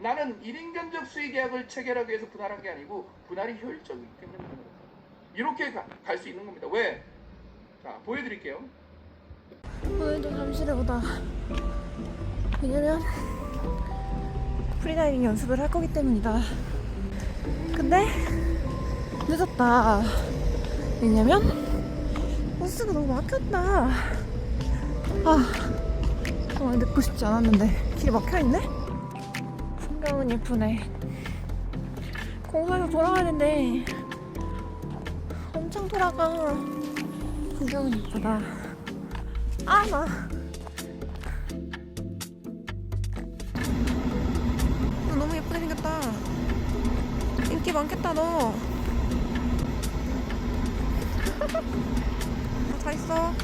나는 1인 견적 수의 계약을 체결하기 위해서 분할한 게 아니고 분할이 효율적이기 때문에. 이렇게 갈 수 있는 겁니다. 왜? 자, 보여드릴게요. 오늘도 잠실에 오다. 왜냐면 프리다이빙 연습을 할 거기 때문이다. 근데 늦었다. 왜냐면 버스가 너무 막혔다. 아, 정말 늦고 싶지 않았는데 길이 막혀 있네. 풍경은 예쁘네. 공사에서 돌아가야 된대. 엄청 돌아가. 풍경은 예쁘다. 아, 나. 너 너무 예쁘게 생겼다. 인기 많겠다, 너. 아, 잘 있어.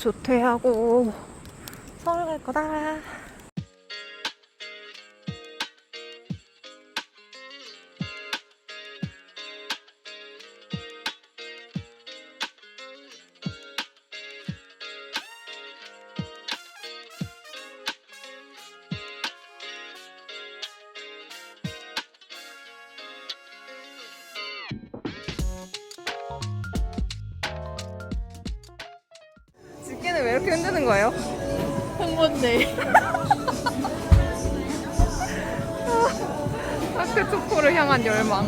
조퇴하고 서울 갈 거다. 왜 이렇게 흔드는 거예요? 홍보인데. 학교 초코를 향한 열망.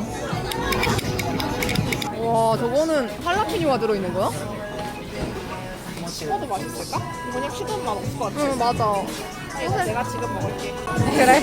와, 저거는 할라피뇨가 들어있는 거야? 식어도 맛있을까? 그냥 식은 맛 없을 것 같아. 응, 맞아. 그래서 내가 지금 먹을게. 그래.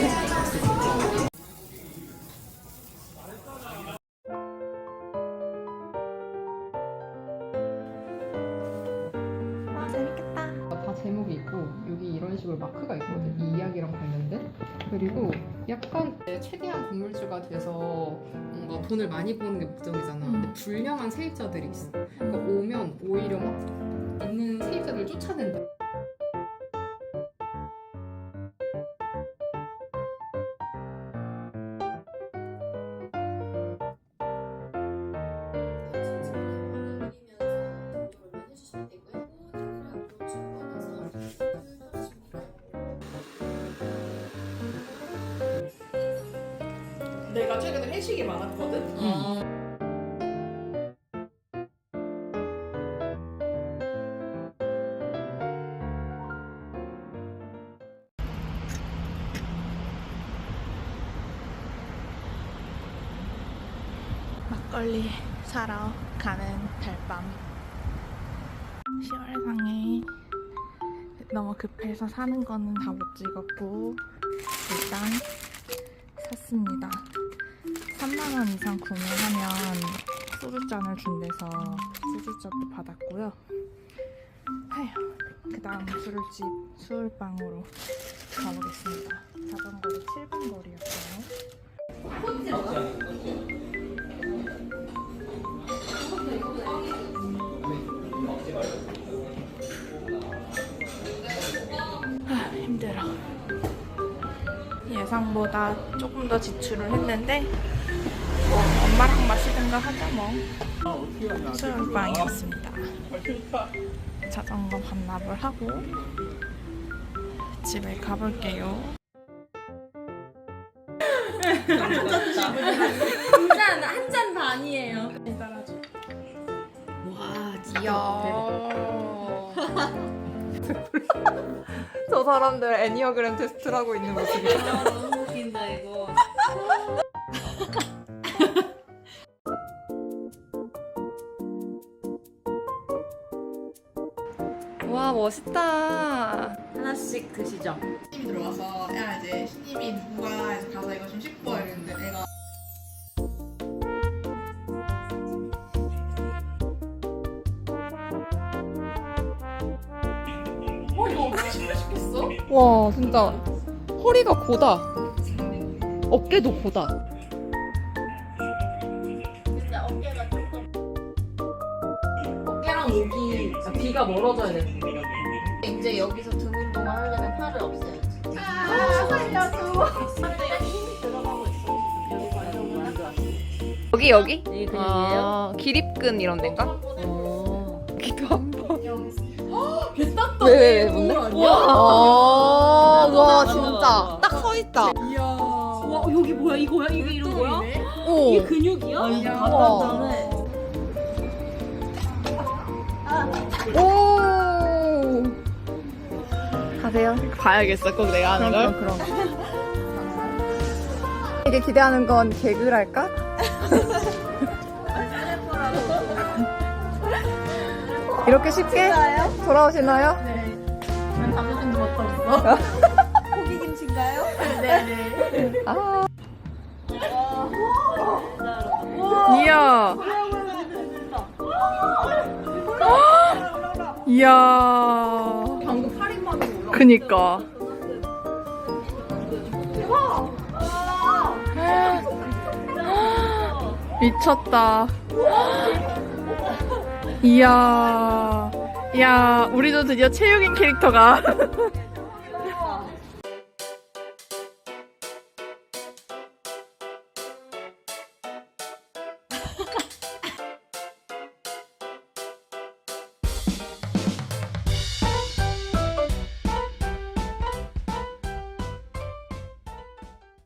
제목이 있고 여기 이런 식으로 마크가 있거든. 이 이야기랑 관련된. 그리고 약간 최대한 건물주가 돼서 뭔가 돈을 많이 버는 게 목적이잖아. 근데 불량한 세입자들이 있어. 그러니까 오면 오히려 막 있는 세입자들을 쫓아낸다 내가 최근에 회식이 많았거든. 막걸리 사러 가는 달밤. 시월상에 너무 급해서 사는 거는 다 못 찍었고 일단 샀습니다. 3만 원 이상 구매하면 소주잔을 준대서 소주잔도 받았고요. 그 다음 술집 수울방으로 가보겠습니다. 자전거로 7분 거리였어요. 아, 힘들어. 예상보다 조금 더 지출을 했는데 뭐 엄마랑 마시든가 하자 뭐. 수영방이었습니다. 자전거 반납을 하고 집에 가볼게요. 한잔 한잔 반이에요. 이야. 저 사람들 애니어그램 테스트를 하고 있는 모습이야. 아, 멋있다. 하나씩 드시죠. 신님이 들어와서 야 이제 신님이 누구가 해서 가서 이거 좀와 이랬는데 내가 어 이거 어떻게 신뢰시켰어? 와 진짜 허리가 고다 어깨도 고다 진짜 어깨가 조금 오기 비가 멀어져야 돼. 이제 여기서 등 운동을 하려면 팔을 없애야지. 아 살려줘. 힘이 들어가고 있어. 여기 여기? 이게 근육이에요? 아, 기립근 이런 데인가? 어. 여기도 한 번. 개딱다. 왜, 왜, 왜, 뭔데? 아, 와, 맞아, 진짜. 딱 서 있다. 이야. 와 여기 뭐야 이거야 이게 이런 거야? 오. 이게 근육이야? 우와. 오. 가세요. 봐야겠어, 꼭 내가 하는 걸. 그럼, 그럼. 이게 기대하는 건 개그랄까? 이렇게 쉽게 돌아오시나요? 난 자존심도 못하겠어. 고기 김치인가요? 네네. 아. 이야. 이야. 방금 8인방이 올라. 그니까. 미쳤다. 이야. 야, 우리도 드디어 체육인 캐릭터가